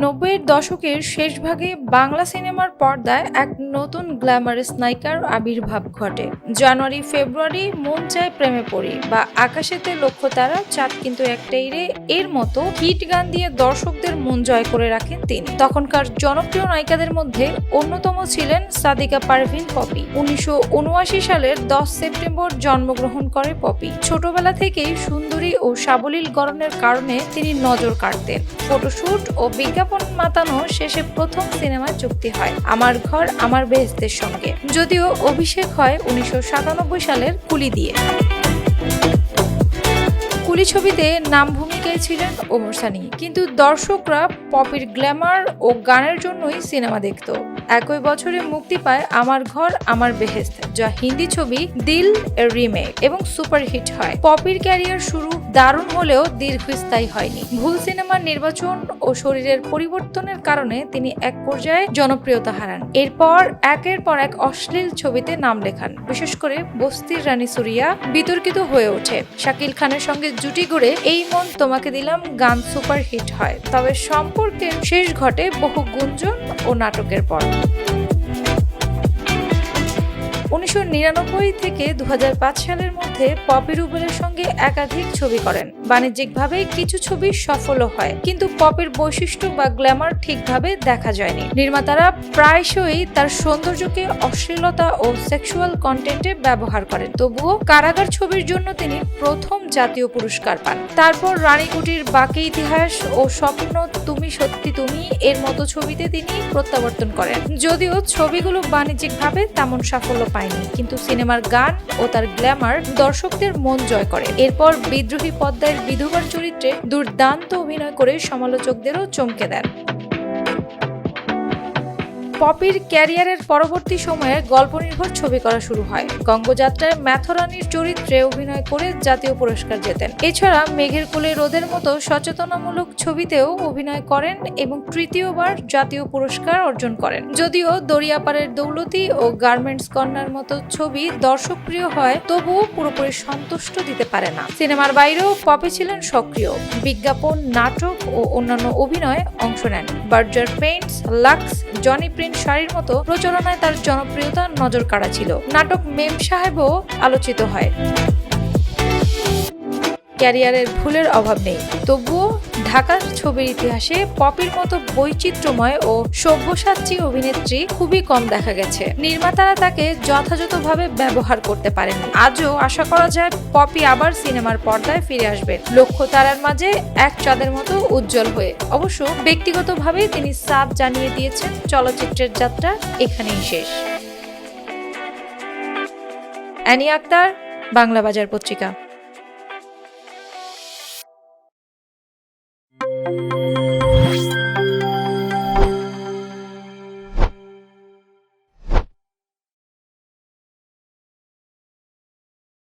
নব্বইয়ের দশকের শেষ ভাগে বাংলা সিনেমার পর্দায় এক নতুন গ্ল্যামারাস নায়িকার আবির্ভাব ঘটে। জানুয়ারি, ফেব্রুয়ারি মন চায় প্রেমে পড়ি বা আকাশেতে লক্ষ্য তারা, চাঁদ কিন্তু একটাই রে। এর মতো হিট গান দিয়ে দর্শকদের মন জয় করে রাখেন তিনি। তখনকার জনপ্রিয় নায়িকাদের মধ্যে অন্যতম ছিলেন সাদিকা পারভিন পপি। উনিশশো উনআশি সালের দশ সেপ্টেম্বর জন্মগ্রহণ করে পপি। ছোটবেলা থেকেই সুন্দরী ও সাবলীল গড়নের কারণে তিনি নজর কাড়তেন। ফটোশুট ও বিজ্ঞাপন মাতানো শেষে প্রথম সিনেমার চুক্তি হয়, আমার ঘর, আমার বেহেস্তের সঙ্গে। যদিও অভিষেক হয় উনিশশো সাতানব্বই সালের কুলি দিয়ে। কুলি ছবিতে নাম ভূমিকায় ছিলেন ওমর সানি। কিন্তু দর্শকরা পপির গ্ল্যামার ও গানের জন্যই সিনেমা দেখত। একই বছরে মুক্তি পায় আমার ঘর, আমার বেহেস্ত যা হিন্দি ছবি দিল রিমেক এবং সুপারহিট হয়। পপির ক্যারিয়ার শুরু দারুণ হলেও দীর্ঘস্থায়ী হয়নি। ভুল সিনেমার নির্বাচন ও শরীরের পরিবর্তনের কারণে তিনি এক পর্যায়ে জনপ্রিয়তা হারান। এরপর একের পর এক অশ্লীল ছবিতে নাম লেখান। বিশেষ করে বস্তির রানী সুরিয়া বিতর্কিত হয়ে ওঠে। শাকিল খানের সঙ্গে জুটি করে এই মন তোমাকে দিলাম গান সুপার হিট হয়। তবে সম্পর্কের শেষ ঘটে বহু গুঞ্জন ও নাটকের পর। উনিশশো নিরানব্বই থেকে দু হাজার পাঁচ সালের মধ্যে পপি রুবেলের সঙ্গে একাধিক ছবি করেন। বাণিজ্যিকভাবে কিছু ছবি সফলও হয়, কিন্তু পপের বৈশিষ্ট্য বা গ্ল্যামার ঠিকভাবে দেখা যায়নি। নির্মাতারা প্রায়শই তার সৌন্দর্যকে অশ্লীলতা ও সেক্সুয়াল কন্টেন্টে ব্যবহার করেন। তবুও কারাগার ছবির জন্য তিনি প্রথম জাতীয় পুরস্কার পান। তারপর রানীকুটির বাকি ইতিহাস ও স্বপ্ন তুমি সত্যি তুমি এর মতো ছবিতে তিনি প্রত্যাবর্তন করেন। যদিও ছবিগুলো বাণিজ্যিকভাবে তেমন সাফল্য পায়নি কিন্তু সিনেমার গান ও তার গ্ল্যামার দর্শকদের মন জয় করে। এরপর বিদ্রোহী পদ্মায়ের বিধবার চরিত্রে দুর্দান্ত অভিনয় করে সমালোচকদেরও চমকে দেন। পপির ক্যারিয়ারের পরবর্তী সময়ে গল্প নির্ভর ছবি করা শুরু হয়। গঙ্গযাত্রায় ম্যাথরানির চরিত্রে অভিনয় করে জাতীয় পুরস্কার জেতেন। এছাড়া মেঘের কোলে রোদের মতো সচেতনামূলক ছবিতেও অভিনয় করেন এবং তৃতীয়বার জাতীয় পুরস্কার অর্জন করেন। যদিও দরিয়াপাড়ের দৌলতি ও গার্মেন্টস কন্যার মতো ছবি দর্শকপ্রিয় হয়, তবুও পুরোপুরি সন্তুষ্ট দিতে পারে না। সিনেমার বাইরেও পপি ছিলেন সক্রিয়। বিজ্ঞাপন, নাটক ও অন্যান্য অভিনয়ে অংশ নেন। Berger Paints, Lux, Johnny Print শাড়ির মতো প্রচলনায় তার জনপ্রিয়তা নজর কাড়া ছিল। নাটক মেম সাহেবও আলোচিত হয়। ক্যারিয়ারের ভুলের অভাব নেই। তবুও ঢাকার ছবির ইতিহাসে পপির মতো বৈচিত্র্যময় ও সব্যসাচী অভিনেত্রী খুবই কম দেখা গেছে। নির্মাতারা তাকে যথাযথভাবে ব্যবহার করতে পারেন আজও আশা করা যায় পপি আবার সিনেমার পর্দায় ফিরে আসবেন। লক্ষ্য তারার মাঝে এক চাঁদের মতো উজ্জ্বল হয়ে। অবশ্য ব্যক্তিগতভাবে তিনি সাপ জানিয়ে দিয়েছেন, চলচ্চিত্রের যাত্রা এখানেই শেষ। অ্যানি আক্তার, বাংলা বাজার পত্রিকা। Thank you.